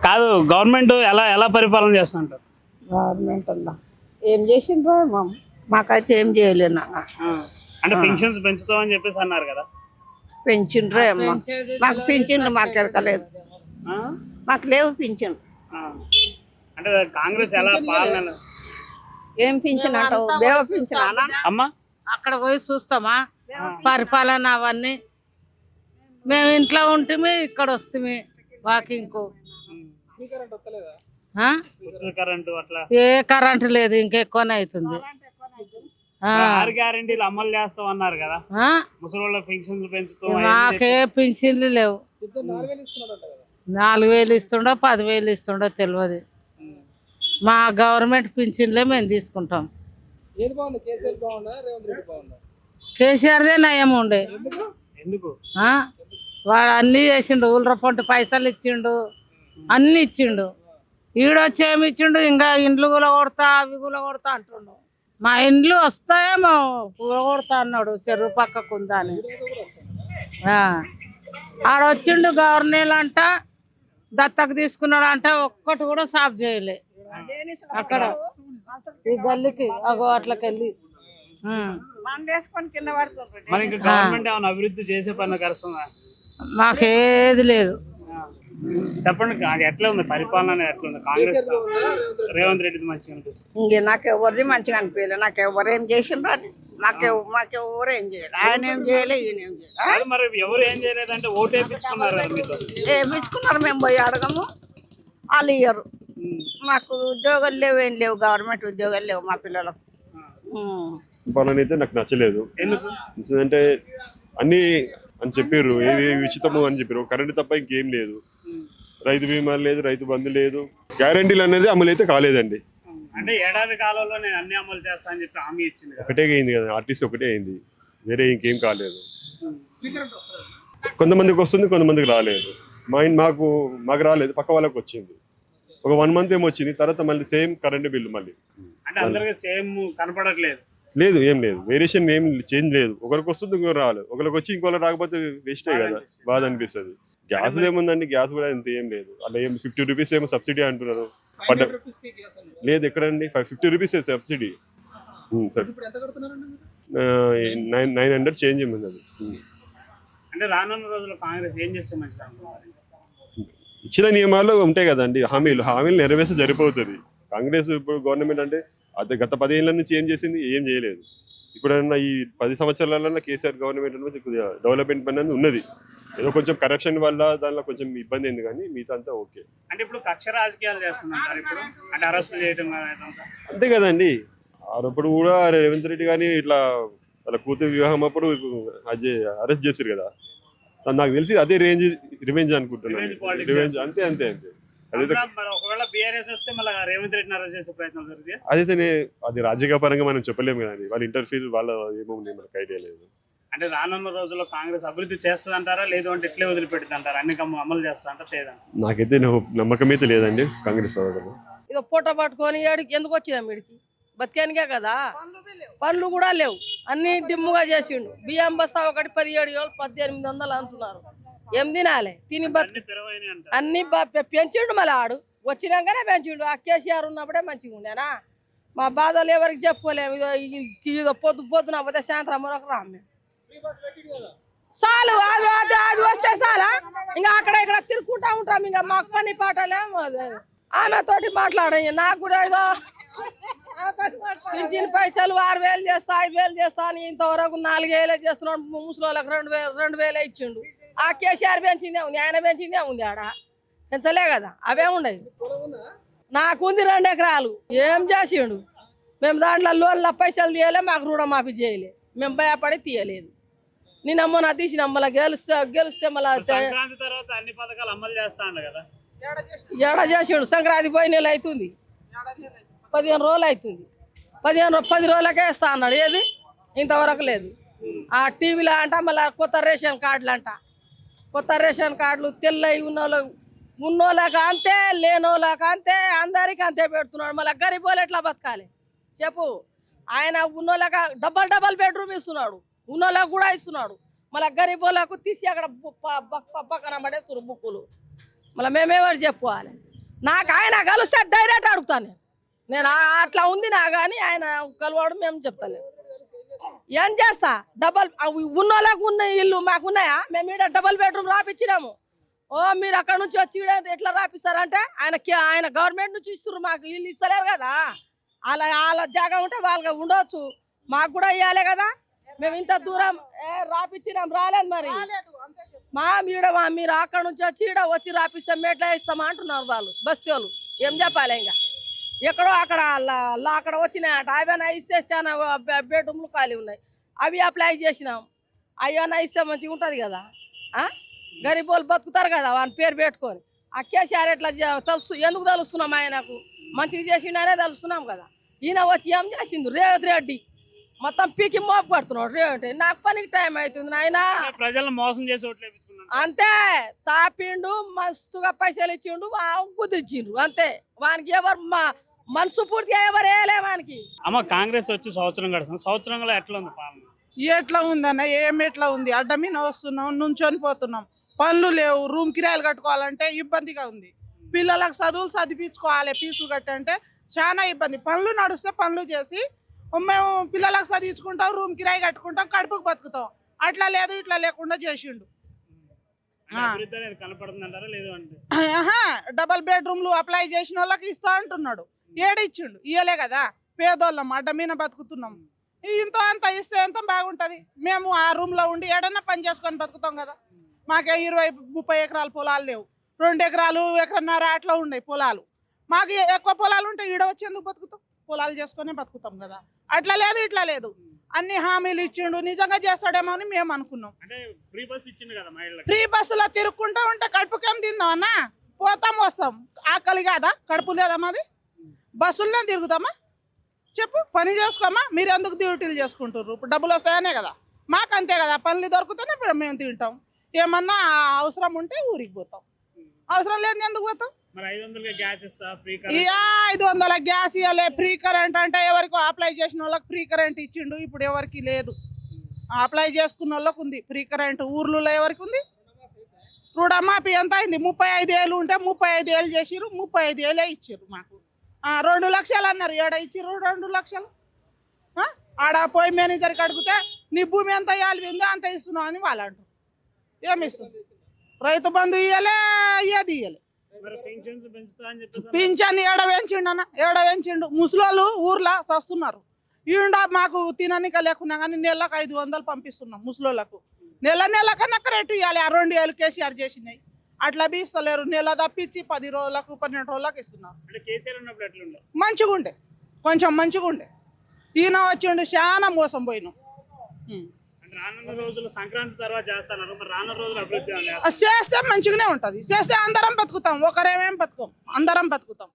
కాదు గవర్నమెంట్ ఎలా ఎలా పరిపాలన చేస్తుంటారు? గవర్నమెంట్ వల్ల ఏం చేసిండ్రో ఏమో. మాకైతే ఏం చేయలేదు నాన్న. అంటే పెన్షన్స్ పెంచుతామని చెప్పేసి అన్నారు కదా? పెంచిండ్రో ఏమో. మాకు పింఛన్లు మాకు ఎరకలేదు ఆ? మాకు లేవు పింఛన్లు ఆ. అంటే కాంగ్రెస్ ఎలా పాలన ఏం పింఛన్ అంటావు? బేవ పింఛన్ అన్నా అమ్మా. అక్కడ పోయి చూస్తామా? పరిపాలన అవన్నీ. మేము ఇంట్లో ఉంటే ఇక్కడ వస్తుంది వాకింగ్కు ఆ? ఉచిత కరెంటు అట్లా ఏ కరెంటు లేదు ఇంకెక్కువనే అవుతుంది ఆ. ఆరు గ్యారెంటీలు అమలు చేస్తాం అన్నారు కదా. ఆ? ముసలి వాళ్ళ పెన్షన్స్ పెంచుతాం మాకే పింఛన్లు లేవు. నాలుగు వేలు ఇస్తుండో పదివేలు ఇస్తుండో తెలియదు మా గవర్నమెంట్ పింఛన్లే మేము తీసుకుంటాం. కేసీఆర్దే నయం ఉండే. ఎందుకు? ఆ? వాడు అన్నీ చేసిండు ఊళ్ళ పొంటి పైసలు ఇచ్చిండు. అన్ని ఇచ్చిండు. ఈడొచ్చి ఏమి ఇచ్చిండు? ఇంకా ఇండ్లు కూల కొడతా అవి కూల కొడతా అంటుండు. మా ఇండ్లు వస్తాయేమో కొడతా అన్నాడు చెరువు పక్కకు ఉందా అని. ఆ. ఆడొచ్చిండు గవర్నర్ అంట దత్తకు తీసుకున్నాడు అంట ఒక్కటి కూడా సాఫ్ చేయలే. అక్కడ ఈ గల్లీకి అగో అట్లకెళ్ళి. అభివృద్ధి చేసే పని మాకేది లేదు. చెప్పండి అది ఎట్లా ఉంది? పరిపాలన అనేది ఎట్లా ఉంది? కాంగ్రెస్ రేవంత్ రెడ్డిది మంచిగా అనిపిస్తుంది. ఇంక నాకు ఎవరిది మంచిగా అనిపించలేదు నాకు ఎవరు ఏం చేసిండ్రు అని? మాకు మాకు ఎవరు ఏం చేయలేదు ఆయన ఏం చేయలే ఈయన ఏం చేయలేదు అది మరి ఎవరు ఏం చేయలేదంటే ఓటు వేయించుకున్నారు ఏమిచ్చుకున్నారు మేము పోయి అడగము. వాళ్ళు ఇయ్యరు. మాకు ఉద్యోగాలు లేవు ఏం లేవు. గవర్నమెంట్ ఉద్యోగాలు లేవు మా పిల్లలకు. పాలన అయితే నాకు నచ్చలేదు. ఎందుకు? ఎందుకంటే అన్ని అని చెప్పారు ఏది ఉచితము అని చెప్పారు కరెంట్ తప్ప ఇంకేం లేదు. రైతు బీమా లేదు రైతు బంధు లేదు. గ్యారంటీలు అనేది అమలు అయితే కాలేదండి. అంటే ఏడాది కాలంలో నేను అన్ని అమలు చేస్తా అని చెప్పి హామీ ఇచ్చింది కదా. ఒకటే అయింది కదా ఆర్టీసీ ఒకటే అయింది. వేరే ఇంకేం కాలేదు. కొంతమందికి వస్తుంది కొంతమందికి రాలేదు. మా మాకు మాకు రాలేదు పక్క వాళ్ళకి వచ్చింది. ఒక వన్ మంత్ ఏమో వచ్చింది తర్వాత మళ్ళీ సేమ్ కరెంట్ బిల్లు మళ్ళీ. అంటే అందరికి సేమ్ కనపడట్లేదు. లేదు ఏం లేదు. వేరియేషన్ ఏం చేంజ్ లేదు. ఒకరికి వస్తుంది ఇంకొకరు రాలేదు. ఒకరికి వచ్చి ఇంకొకరు రాకపోతే వేస్టే కదా బాధ అనిపిస్తుంది. గ్యాస్ ఏముందండి? గ్యాస్ కూడా ఇంత ఏం లేదు. అలా ఏం ఫిఫ్టీ రూపీస్ ఏమో సబ్సిడీ అంటున్నారు. పడ్డ లేదు ఎక్కడండి? Five fifty rupees subsidy sir. ఎంత నైన్ నైన్ హండ్రెడ్ చేంజ్ ఏమి ఉంది అది? ఉమ్. అంటే రానున్న రోజుల్లో కాంగ్రెస్ ఏం చేస్తే మంచిది అనుకుంటున్నారు? ఇచ్చిన నియమాలు ఉంటాయి కదండి. హామీలు హామీలు నెరవేర్స్తే సరిపోతుంది. కాంగ్రెస్ ఇప్పుడు గవర్నమెంట్ అంటే అది గత పదేళ్ళ నుంచి ఏం చేసింది? ఏం చేయలేదు. ఇప్పుడన్నా ఈ పది సంవత్సరాలలో కేసీఆర్ గవర్నమెంట్ డెవలప్మెంట్ పని అనేది ఉన్నది. ఏదో కొంచెం కరప్షన్ వల్ల దానిలో కొంచెం ఇబ్బంది అయింది కానీ మిగతా అంతా ఓకే అంటే ఇప్పుడు కక్ష రాజకీయాలు చేస్తున్నారు ఇప్పుడు? అంటే అరెస్ట్ చేయడం. అంతే కదండి. అప్పుడు కూడా రేవంత్ రెడ్డి కానీ ఇట్లా వాళ్ళ కూతురు వివాహం అప్పుడు అజయ్ అరెస్ట్ చేశారు కదా. తను నాకు తెలిసి అదే రేంజ్ రివెంజ్ అనుకుంటున్నాను రివెంజ్ అంతే అంతే అంతే. అదైతే అది రాజకీయ పరంగా మనం చెప్పలేము కదండి. వాళ్ళ ఇంటర్ఫీర్ వాళ్ళ ఏమో మనకు ఐడియా లేదు. అంటే రానున్న రోజుల్లో కాంగ్రెస్ అభివృద్ధి చేస్తుంది అంటారా లేదు అంటే ఇట్లే వదిలిపెడుతుంది అంటారా అన్ని కమ్మ- అమలు చేస్తా అంటారా లేదంట నాకైతే నమ్మ- నమ్మకం అయితే లేదండి కాంగ్రెస్ ప్రభుత్వం. ఇక పూట పట్టుకొని ఏడికి ఎందుకు వచ్చినాం వీడికి? బతికానికే కదా? పనులు కూడా లేవు. అన్ని డిమ్ముగా చేసిండు. బియ్యం బస్తా ఒకటి పదిహేడు వేలు పద్దెనిమిది వందలు అంటున్నారు. ఏం తినాలి? తిని బతు అన్ని పెంచిండు మళ్ళీ ఆడు. వచ్చినాకనే పెంచిండు. ఆ కేసీఆర్ ఉన్నప్పుడే మంచిగా ఉండేనా? మా బాధలు ఎవరికి చెప్పుకోలేము. ఇదో ఇదో పొద్దు పొద్దున పోతే సాయంత్రం మరొక రాము మేము. చాలు అది అది అది వస్తే చాలా ఇంకా అక్కడ ఇక్కడ తిరుగుకుంటా ఉంటాం ఇంకా మాకు పని పాటలేము ఆమె తోటి మాట్లాడండి నాకు కూడా ఏదో పింఛన్ పైసలు ఆరు వేలు చేస్తా ఐదు వేలు చేస్తా అని ఇంతవరకు నాలుగు చేస్తున్నాడు ముసలోళ్ళకి రెండు వేలు రెండు వేలే ఇచ్చిండు. ఆ కేసీఆర్ పెంచిందే ఉంది ఆయన పెంచిందే ఉంది ఆడ. పెంచలే కదా అవే ఉండేవి? నాకుంది రెండు ఎకరాలు ఏం చేసిండు? మేము దాంట్లో లోన్ల పైసలు తీయలే మాకు రుణమాఫీ చేయలే. మేము భయపడి తీయలేదు. నేను అమ్మ నా తీసిన మళ్ళీ గెలుస్తే గెలిస్తే మళ్ళీ సంక్రాంతి తర్వాత అన్ని పథకాలు అమలు చేస్తా అంట కదా. ఏడ చేసిండు? సంక్రాంతి పోయి నెల అవుతుంది పదిహేను రోజులు అవుతుంది పదిహేను పది రోజులకే ఇస్తా అన్నాడు. ఏది? ఇంతవరకు లేదు. ఆ టీవీలో అంట మళ్ళీ కొత్త రేషన్ కార్డులు అంట. కొత్త రేషన్ కార్డులు తెల్లవి ఉన్నోళ్ళు ఉన్నోళ్ళకి అంతే లేనోళ్ళకి అంతే అందరికి అంతే పెడుతున్నాడు. మళ్ళీ గరీబోళ్ళు ఎట్లా బతకాలి? చెప్పు. ఆయన ఉన్నోళ్ళకి డబల్ డబల్ బెడ్రూమ్ ఇస్తున్నాడు. ఉన్నోళ్ళకి కూడా ఇస్తున్నాడు. మళ్ళీ గరీబోళ్ళకు తీసి అక్కడ బు- పక్కన బుక్కులు మళ్ళీ మేమేవారు చెప్పుకోవాలి. నాకు ఆయన కలిస్తే డైరెక్ట్ అడుగుతాను నేను. నేను అట్లా ఉంది నా కానీ ఆయన కలవడం మేము చెప్తాను ఏం చేస్తా? డబల్ ఉన్న వాళ్ళకు ఉన్న ఇల్లు మాకు ఉన్నాయా మేము ఈడ డబల్ బెడ్రూమ్ రాపిచ్చినాము. ఓ మీరు అక్కడ నుంచి వచ్చి ఎట్లా రాపిస్తారంటే ఆయన ఆయన గవర్నమెంట్ నుంచి ఇస్తున్నారు మాకు ఇల్లు ఇస్తలేరు కదా. అలా వాళ్ళ జాగా ఉంటే వాళ్ళకి ఉండొచ్చు. మాకు కూడా ఇవ్వాలి కదా. మేము ఇంత దూరం ఏ, రాపిచ్చినాం రాలేదు మరి. మా ఈడ మా మీరు అక్కడ నుంచి వచ్చి ఈడ వచ్చి రాపిస్తాం ఎట్లా ఇస్తాం అంటున్నారు వాళ్ళు బస్తీ వాళ్ళు. ఏం చెప్పాలి ఇంకా? ఎక్కడో అక్కడ అక్కడ వచ్చినాయట అవైనా ఇస్తే చాలా బెడ్రూమ్లు ఖాళీ ఉన్నాయి. అవి అప్లై చేసినాం. అయ్యన్నా ఇస్తే మంచిగా ఉంటుంది కదా? ఆ? గరీబ్ వాళ్ళు బతుకుతారు కదా వాని పేరు పెట్టుకొని. ఆ కేసీఆర్ ఎట్లా తెలుసు ఎందుకు తెలుస్తున్నాం ఆయనకు? మంచిగా చేసిండనే తెలుస్తున్నాం కదా. ఈయన వచ్చి ఏం చేసిండు? రేవంత్ రెడ్డి మొత్తం పీకి మోపు పడుతున్నాడు. రెడ్డి. నాకు పనికి టైం అవుతుంది నాయనా. ప్రజలను మోసం చేసి అంతే. తాపిండు మస్తుగా పైసలు ఇచ్చిండు కుదిర్చిండు అంతే. వానికి ఎవరు మా మనసు పూర్తిగా ఎవరు వేయలే వానికి. అమ్మ కాంగ్రెస్ వచ్చి సంవత్సరం గడుస్తుంది. సంవత్సరంలో ఎట్లా ఉంది పాలన? ఎట్లా ఉందన్న ఏం ఎట్లా ఉంది? అడ్డ మీద వస్తున్నాం నుంచొని పోతున్నాం. పనులు లేవు రూమ్ కిరాయిలు కట్టుకోవాలంటే ఇబ్బందిగా ఉంది. పిల్లలకు చదువులు చదివించుకోవాలి ఫీజులు కట్టంటే చాలా ఇబ్బంది. పనులు నడుస్తే పనులు చేసి మేము పిల్లలకు చదివించుకుంటాం రూమ్ కిరాయి కట్టుకుంటాం కడుపుకు బతుకుతాం. అట్లా లేదు ఇట్లా లేకుండా చేసిండు. డబల్ బెడ్రూమ్లు అప్లై చేసిన వాళ్ళకి ఇస్తా అంటున్నాడు. ఏడు ఇచ్చిండు ఇయ్యలే కదా పేదోళ్ళం అడ్డ మీద బతుకుతున్నాం. ఇంతో అంత ఇస్తే ఎంత బాగుంటది? మేము ఆ రూమ్లో ఉండి ఏడన్నా పని చేసుకొని బతుకుతాం కదా. మాకే ఇరవై ముప్పై ఎకరాల పొలాలు లేవు. రెండు ఎకరాలు ఎకరన్నర అట్లా ఉన్నాయి పొలాలు. మాకు ఎక్కువ పొలాలు ఉంటే ఈడ వచ్చి ఎందుకు బతుకుతాం? పొలాలు చేసుకొని బతుకుతాం కదా. అట్లా లేదు ఇట్లా లేదు. అన్ని హామీలు ఇచ్చిండు నిజంగా చేస్తాడేమో అని మేము అనుకున్నాం. అంటే ఫ్రీ బస్సులో తిరుక్కుంటూ ఉంటే కడుపుకేం తిందాం అన్నా? పోతాం వస్తాం. ఆకలి కాదా? కడుపు లేదా మాది? బస్సుల్నే తిరుగుతామా చెప్పు పని చేసుకోమా? మీరు ఎందుకు డ్యూటీలు చేసుకుంటారు ఇప్పుడు డబ్బులు వస్తాయనే కదా. మాకు అంతే కదా పనులు దొరుకుతూనే మేము తింటాం. ఏమన్నా అవసరం ఉంటే ఊరికి పోతాం. అవసరం లేదు ఎందుకు పోతాం? ఐదు గ్యాస్ వందల గ్యాస్ ఇవ్వలే ఫ్రీ కరెంట్ అంటే ఎవరికి అప్లై చేసిన వాళ్ళకి ఫ్రీ కరెంట్ ఇచ్చిండు. ఇప్పుడు ఎవరికి లేదు. అప్లై చేసుకున్న వాళ్ళకి ఉంది. ఫ్రీ కరెంట్ ఊర్లలో ఎవరికి ఉంది? రుణమాఫీ ఎంత అయింది? ముప్పై ఐదు ఏళ్ళు ఉంటే ముప్పై ఐదు ఏళ్ళు చేసిర్రు. ముప్పై ఐదు ఏళ్ళే ఇచ్చారు మాకు. రెండు లక్షలు అన్నారు. ఏడ ఇచ్చిర్రు రెండు లక్షలు? ఆడ పోయి మేనేజర్కి అడిగితే నీ భూమి ఎంత ఇవ్వాలి ఉందో అంత ఇస్తున్నావు అని వాళ్ళు అంటారు. ఏమి ఇస్తుంది? రైతు బంధు ఇవ్వలే ఏది ఇవ్వలే పింఛన్ ఏడ పెంచిండు అన్న? ఏడ పెంచిండు? ముసలోళ్ళు ఊర్లో సస్తున్నారు. ఈడ మాకు తిననిక లేకున్నా కానీ నెలకు ఐదు వందలు పంపిస్తున్నాం ముసలోళ్ళకు. నెల నెల కన్నా రేటు ఇవ్వాలి ఆ రెండు ఏళ్ళు కేసీఆర్ చేసినాయి. అట్లా బీస్తలేరు. నెల తప్పించి పది రోజులకు పన్నెండు రోజులకు ఇస్తున్నారు మంచిగా ఉండే? కొంచెం మంచిగా ఉండే ఈయన వచ్చిండు చాలా మోసం పోయినాం. రానున్న రోజులు సంక్రాంతి తర్వాత చేస్తున్నారు మరి రానున్న రోజులు అభివృద్ధి అది చేస్తే మంచిగానే ఉంటుంది. చేస్తే అందరం బతుకుతాం. ఒకరేమేం బతుకోం? అందరం బతుకుతాం.